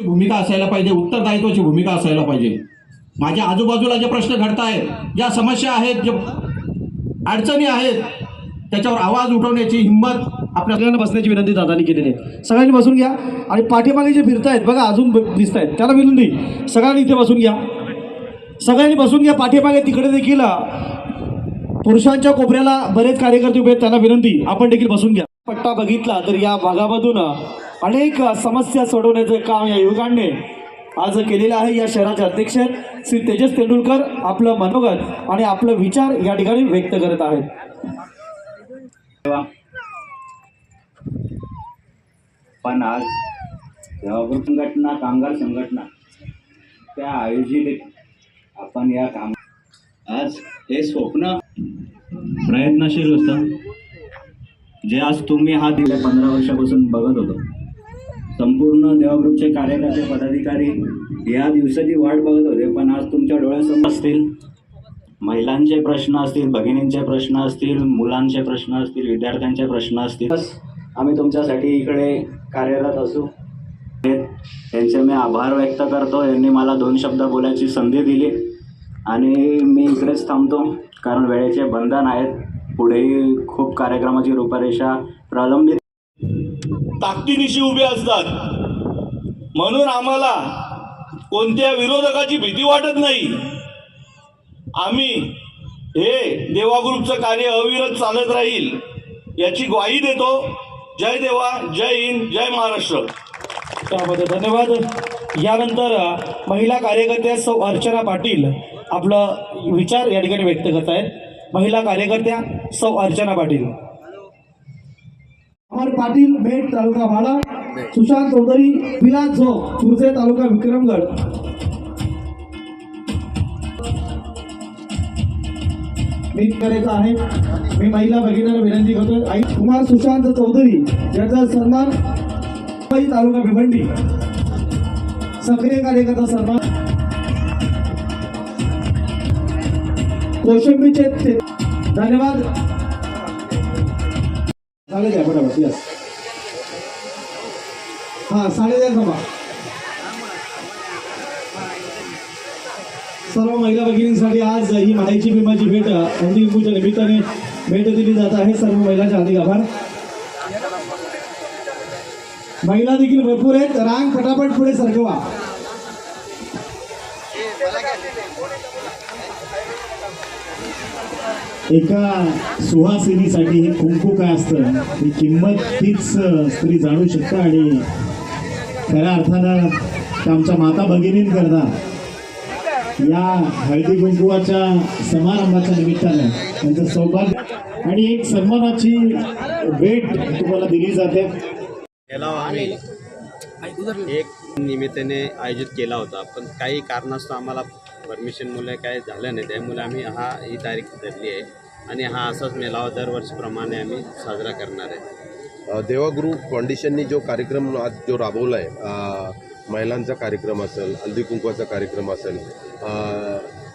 भूमिका असायला पाहिजे उत्तरदायित्वाची भूमिका असायला पाहिजे. माझ्या आजूबाजूला जे प्रश्न घडत आहेत ज्या समस्या आहेत जे अडचणी आहेत त्याच्यावर आवाज उठवण्याची हिंमत आपल्या सगळ्यांना बसण्याची विनंती दादानी केलेली आहे. सगळ्यांनी बसून घ्या आणि पाठीमागे जे फिरतायत बघा अजून दिसत आहेत त्याला विनंती सगळ्यांनी इथे बसून घ्या. सगळ्यांनी बसून घ्या पाठीमागे तिकडे देखील पुरुषांच्या कोपऱ्याला बरेच कार्यकर्ते उभे आहेत त्यांना विनंती आपण देखील बसून घ्या. पट्टा बघितला तर या भागामधून अनेक समस्या सोडवण्याचं काम या युवकांनी आज केलेलं आहे. या शहराचे अध्यक्ष श्री तेजस तेंडुलकर आपलं मनोगत आणि आपलं विचार या ठिकाणी व्यक्त करत आहेत. पण आज संघटना कामगार संघटना त्या आयोजित आपण या काम आज हे स्वप्न प्रयत्नशील होतं. जे आज तुम्ही हा दिले पंधरा वर्षापासून बघत होतो. संपूर्ण देवाग्रुपचे कार्यकर्ते पदाधिकारी या दिवसाची वाट बघत होते. पण आज तुमच्या डोळ्यासमोर असतील महिलांचे प्रश्न असतील भगिनींचे प्रश्न असतील मुलांचे प्रश्न असतील विद्यार्थ्यांचे प्रश्न असतील बस आम्ही तुमच्यासाठी इकडे कार्यरत असू. त्यांचे मी आभार व्यक्त करतो. यांनी मला दोन शब्द बोलायची संधी दिली आणि मी इकडेच थांबतो कारण वेळेचे बंधन आहेत. पुढेही खूप कार्यक्रमाची रूपरेषा प्रलंबित ताकदीनिशी उभे असतात. म्हणून आम्हाला कोणत्या विरोधकाची भीती वाटत नाही. आम्ही हे देवा ग्रुपचं कार्य अविरत चालत राहील याची ग्वाही देतो. जय देवा जय हिंद जय महाराष्ट्र. त्यामध्ये धन्यवाद. यानंतर महिला कार्यकर्त्या सौ अर्चना पाटील आपलं विचार या ठिकाणी व्यक्त करत आहेत महिला कार्यकर्त्या सौ अर्चना पाटील. अमर पाटील मेट तालुका माडा सुशांत चौधरी विलास झोक चुरसे तालुका विक्रमगड. मी करायचं आहे. मी महिला भगिनींना विनंती करतो आई कुमार सुशांत चौधरी यांचा सन्मान तालुका भिवंडी. सक्रिय कार्यकर्ता सन्मान. कोशिंबीचे धन्यवाद. साडे द्या बरोबर यस हा साडेचार द्या सर्व महिला भगिनींसाठी आज ही माहिती भीमाची भेट हळदी कुंकूच्या निमित्ताने भेट दिली जात आहे. सर्व महिलांच्या हार्दिक आभार. महिला देखील भरपूर आहेत. रांग फटाफट पुढे सरकवा. एका सुहासिनीसाठी हे कुंकू काय असतं. ही किंमत तीच स्त्री जाणू शकतं आणि खऱ्या अर्थानं त्या आमच्या माता भगिनींकरता या हळदी कुंकुवाच्या समारंभाच्या निमित्तानं त्यांचं सौभाग्य आणि एक सन्मानाची भेट तुम्हाला दिली जाते. एक निमित्ताने आयोजित केला होता पण काही कारणास्तव आम्हाला परमिशनमुळे काय झालं नाही त्यामुळे आम्ही हा ही तारीख धरली आहे. आणि हा असाच मेळावा दरवर्षीप्रमाणे आम्ही साजरा करणार आहे. अ, देवा ग्रुप फाउंडेशननी जो कार्यक्रम आज जो राबवला आहे महिलांचा कार्यक्रम असेल हल्दी कुंकवाचा कार्यक्रम असेल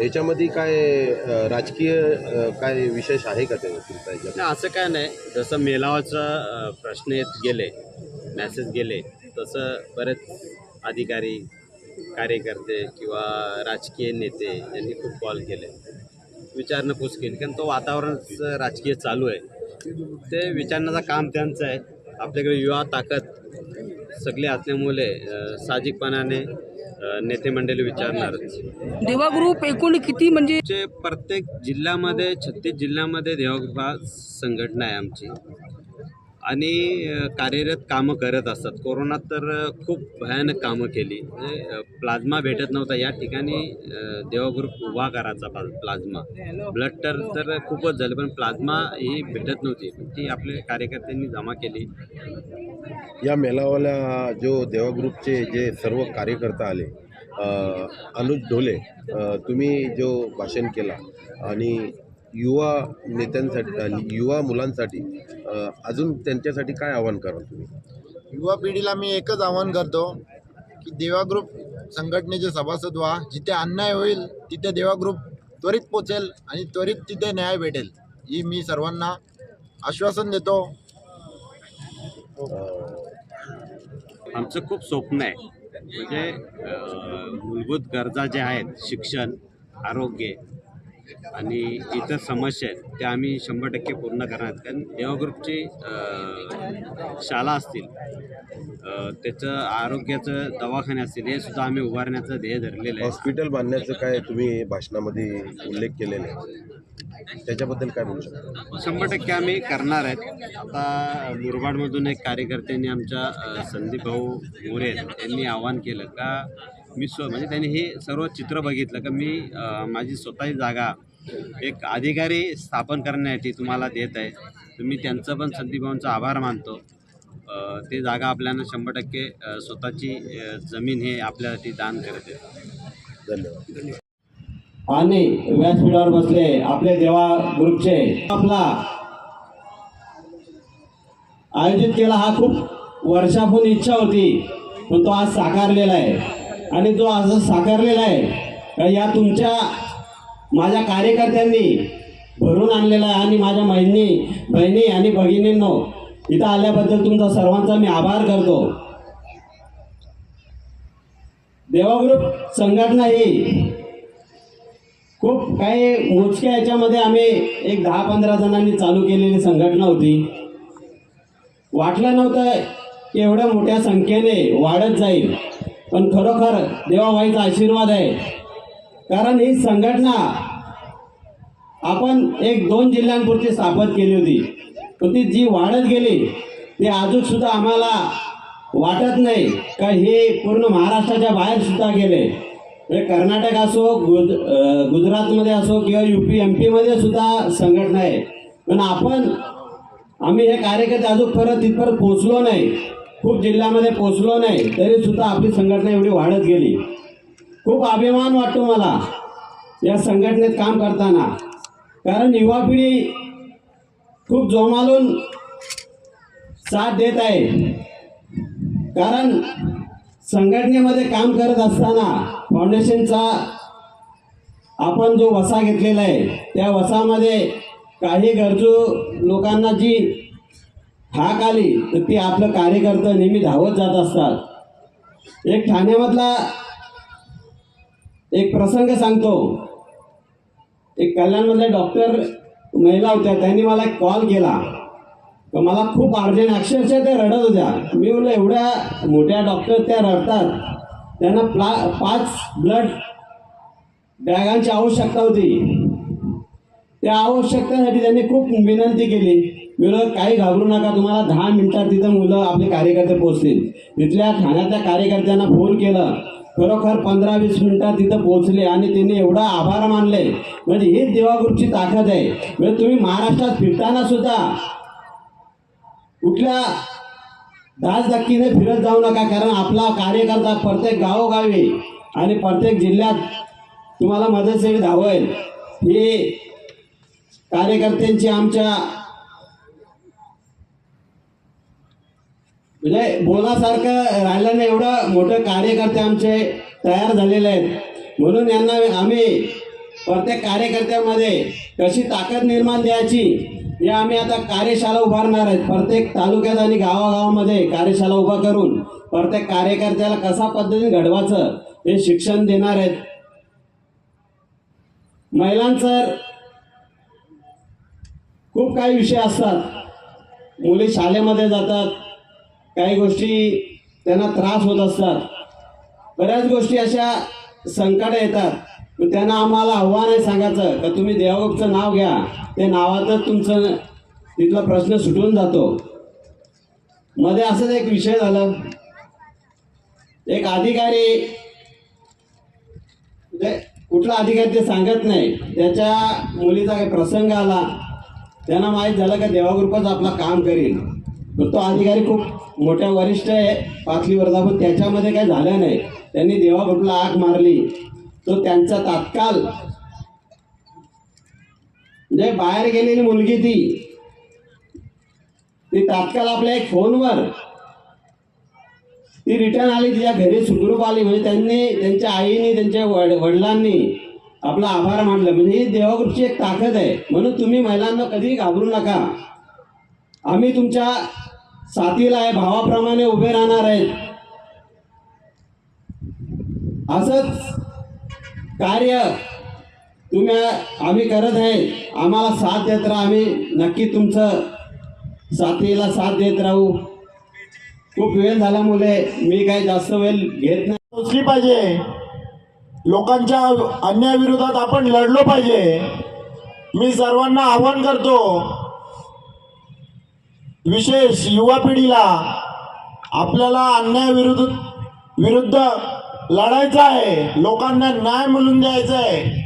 याच्यामध्ये काय राजकीय काय विशेष आहे का ते तुमचा याच्यात? नाही असं काय नाही. जसं मेळावाचा अ, प्रश्न येत गेले मॅसेज गेले तसं बरेच अधिकारी कार्यकर्ते किंवा राजकीय नेते यांनी खूप कॉल केले. विचारणपूस केली. कारण तो वातावरण राजकीय चालू आहे. ते विचारण्याचं काम त्यांचं आहे. आपल्याकडे युवा ताकद सगळे असल्यामुळे साहजिकपणाने नेते मंडळी विचारणारच. देवा ग्रुप एकूण किती म्हणजे प्रत्येक जिल्ह्यामध्ये छत्तीस जिल्ह्यामध्ये देवगृह संघटना आहे आमची. आणि कार्यरत कामं करत असतात. कोरोनात तर खूप भयानक कामं केली. म्हणजे प्लाझ्मा भेटत नव्हता. या ठिकाणी देवाग्रुप उभा करायचा प्ला- प्लाझ्मा. ब्लड तर तर खूपच झालं पण प्लाझ्मा ही भेटत नव्हती. ती आपल्या कार्यकर्त्यांनी जमा केली. या मेळाव्याला जो देवाग्रुपचे जे सर्व कार्यकर्ता आले अनुज ढोले तुम्ही जो भाषण केला आणि युवा नेत्यांसाठी आणि युवा मुलांसाठी अजून त्यांच्यासाठी काय आव्हान कराल तुम्ही? युवा पिढीला मी एकच आवाहन करतो की देवा ग्रुप संघटनेचे सभासद व्हा. जिथे अन्याय होईल तिथे देवा ग्रुप त्वरित पोचेल आणि त्वरित तिथे न्याय भेटेल. ही मी सर्वांना आश्वासन देतो. आमचं खूप स्वप्न आहे. म्हणजे मूलभूत गरजा ज्या आहेत शिक्षण आरोग्य आणि इतर समस्या आहेत त्या आम्ही शंभर टक्के पूर्ण करणार आहेत. कारण देवा ग्रुपची अ, शाळा असतील त्याचं आरोग्याचं दवाखाने असतील हे सुद्धा आम्ही उभारण्याचं ध्येय धरलेलं आहे. हॉस्पिटल बांधण्याचं काय तुम्ही भाषणामध्ये उल्लेख केलेला आहे? त्याच्याबद्दल काय बोलू शकता? शंभर टक्के आम्ही करणार आहेत. आता मुरबाडमधून एक कार्यकर्त्यांनी आमच्या संदीप भाऊ मोरे यांनी आवाहन केलं का मी स्व म्हणजे त्यांनी हे सर्व चित्र बघितलं का मी माझी स्वतःची जागा एक अधिकारी स्थापन करण्यासाठी तुम्हाला देत आहे. तुम्ही त्यांचं पण संदीप भाऊंचा आभार मानतो. ते जागा आपल्याला शंभर टक्के स्वतःची जमीन हे आपल्यासाठी दान करत आहे धन्यवाद. आणि व्यासपीठावर बसले आपले देवा ग्रुपचे. आपला आयोजित केला हा खूप वर्षापूर्ण इच्छा होती पण तो आज साकारलेला आहे. आणि तो आज साकारलेला आहे. या तुमच्या माझ्या कार्यकर्त्यांनी भरून आणलेला आहे आणि माझ्या बहिणी बहिणी आणि भगिनींनो इथं आल्याबद्दल तुमचा सर्वांचा मी आभार करतो. देवाग्रुप संघटना ही खूप काही मोजक्या याच्यामध्ये आम्ही एक दहा पंधरा जणांनी चालू केलेली संघटना होती. वाटलं नव्हतं की एवढ्या मोठ्या संख्येने वाढत जाईल. पण खरोखर देवाबाईचा आशीर्वाद आहे. कारण ही संघटना आपण एक दोन जिल्ह्यांपुरती स्थापन केली होती. पण ती जी वाढत गेली ती अजूनसुद्धा आम्हाला वाटत नाही. का हे पूर्ण महाराष्ट्राच्या बाहेर सुद्धा गेले. म्हणजे कर्नाटक असो गुज गुजरातमध्ये असो किंवा यू पी एम पीमध्ये सुद्धा संघटना आहे. पण आपण आम्ही हे कार्यकर्ते अजून परत तिथपर्यंत पोचलो नाही. खूप जिल्ह्यामध्ये पोचलो नाही तरी सुद्धा आपली संघटना एवढी वाढत गेली. खूप अभिमान वाटतो मला या संघटनेत काम करताना. कारण युवा पिढी खूप जोमालून साथ देत आहे. कारण संघटनेमध्ये काम करत असताना फाउंडेशनचा आपण जो वसा घेतलेला आहे त्या वसामध्ये काही गरजू लोकांना जी हाक आली तर ती आपलं कार्यकर्ता नेहमी धावत जात असतात. एक ठाण्यामधला एक प्रसंग सांगतो. एक कल्याणमधल्या डॉक्टर महिला होत्या त्यांनी मला एक कॉल केला. तर मला खूप अर्जंट अक्षरशः त्या रडत होत्या. मी म्हणलं एवढ्या मोठ्या डॉक्टर त्या रडतात. त्यांना प्ला पाच ब्लड बॅगांची आवश्यकता होती. त्या आवश्यकतेसाठी त्यांनी खूप विनंती केली. मी काही घाबरू नका तुम्हाला दहा मिनिटात तिथं मुलं आपले कार्यकर्ते पोहोचतील. तिथल्या ठाण्यातल्या कार्यकर्त्यांना फोन केलं. खरोखर पंधरा वीस मिनिटात तिथं पोहोचले आणि त्यांनी एवढा आभार मानले. म्हणजे हीच देवागुरूची ताकद आहे. म्हणजे तुम्ही महाराष्ट्रात फिरताना सुद्धा कुठल्या दासधक्कीने फिरत जाऊ नका कारण आपला कार्यकर्ता प्रत्येक गावोगावी आणि प्रत्येक जिल्ह्यात तुम्हाला मदतसेवी धावेल. हे कार्यकर्त्यांची आमच्या म्हणजे बोलासारखं राहिलं नाही एवढं मोठं कार्यकर्ते आमचे तयार झालेले आहेत. म्हणून यांना आम्ही प्रत्येक कार्यकर्त्यामध्ये कशी ताकद निर्माण द्यायची हे आम्ही आता कार्यशाळा उभारणार आहेत. प्रत्येक तालुक्यात आणि गावागावामध्ये कार्यशाळा उभा करून प्रत्येक कार्यकर्त्याला कसा पद्धतीने घडवायचं हे शिक्षण देणार आहेत. महिलांचं खूप काही विषय असतात. मुले शाळेमध्ये जातात. काही गोष्टी त्यांना त्रास होत असतात. बऱ्याच गोष्टी अशा संकट येतात. त्यांना आम्हाला आव्हान आहे सांगायचं का तुम्ही देवगुप्तचं नाव घ्या. ते नावातच तुमचं तिथला प्रश्न सुटून जातो. मध्ये असंच एक विषय झालं. एक अधिकारी म्हणजे कुठला अधिकारी ते सांगत नाही. त्याच्या मुलीचा काही प्रसंग आला. त्यांना माहीत झालं का देवागृपच आपला काम करील तर तो अधिकारी खूप मोठ्या वरिष्ठ आहे पातळीवरचा पण त्याच्यामध्ये काही झालं नाही. त्यांनी देवागृपला आग मारली. तो त्यांचा तात्काळ म्हणजे बाहेर गेलेली मुलगी ती ती तात्काळ आपल्या एक फोनवर ती रिटर्न आली तिच्या घरी सुखरूप आली. म्हणजे त्यांनी त्यांच्या आईने त्यांच्या वड वडिलांनी आपला आभार मानलं. म्हणजे ही देवाग्रुपची एक ताकद आहे. म्हणून तुम्ही महिलांना कधी घाबरू नका. आम्ही तुमच्या साथीला आहे भावाप्रमाणे उभे राहणार आहेत. असंच कार्य तुम्ही आम्ही करत आहे. आम्हाला साथ देत राहा आम्ही. नक्की तुमचं साथीला साथ देत राहू. खूप वेळ झाल्यामुळे मी काही जास्त वेळ घेत नाही. पोचली पाहिजे. लोकांच्या अन्यायाविरोधात आपण लढलो पाहिजे. मी सर्वांना आवाहन करतो विशेष युवा पिढीला आपल्याला अन्यायाविरुद्ध विरुद्ध लढायचं आहे लोकांना न्याय मिळून द्यायचा आहे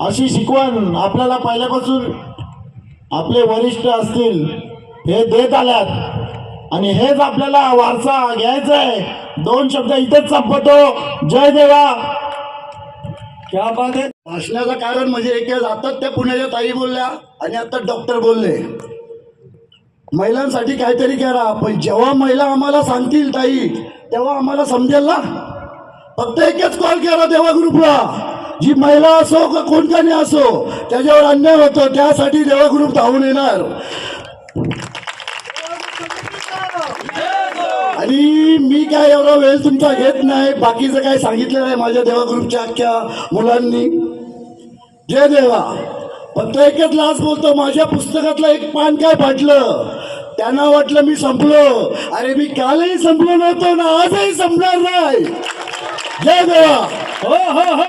अशी शिकवण आपल्याला पहिल्यापासून आपले वरिष्ठ असतील हे देत आल्यात. आणि हेच आपल्याला वारसा घ्यायचा आहे. दोन शब्द इथेच संपवतो जय देवा. क्या बात आहे भाषणाचं कारण म्हणजे एक आता त्या पुण्याच्या ताई बोलल्या आणि आता डॉक्टर बोलले. महिलांसाठी काहीतरी करा पण जेव्हा महिला आम्हाला सांगतील ताई तेव्हा आम्हाला समजेल ना? फक्त एकच कॉल करा देवा ग्रुपला. जी महिला असो का कोणत्याने असो त्याच्यावर अन्याय होतो त्यासाठी देवा ग्रुप धावून येणार. आणि काय एवढा वेळ तुमचा घेत नाही? बाकीचं काय सांगितलं नाही माझ्या देवा ग्रुपच्या अख्ख्या मुलांनी? जय देवा. फक्त एकच लाच बोलतो माझ्या पुस्तकातलं एक पान काय फाटलं? त्यांना वाटलं मी संपलो. अरे मी कालही संपलो नव्हतो ना आजही संपणार नाही. जय देवा. हो हो हो.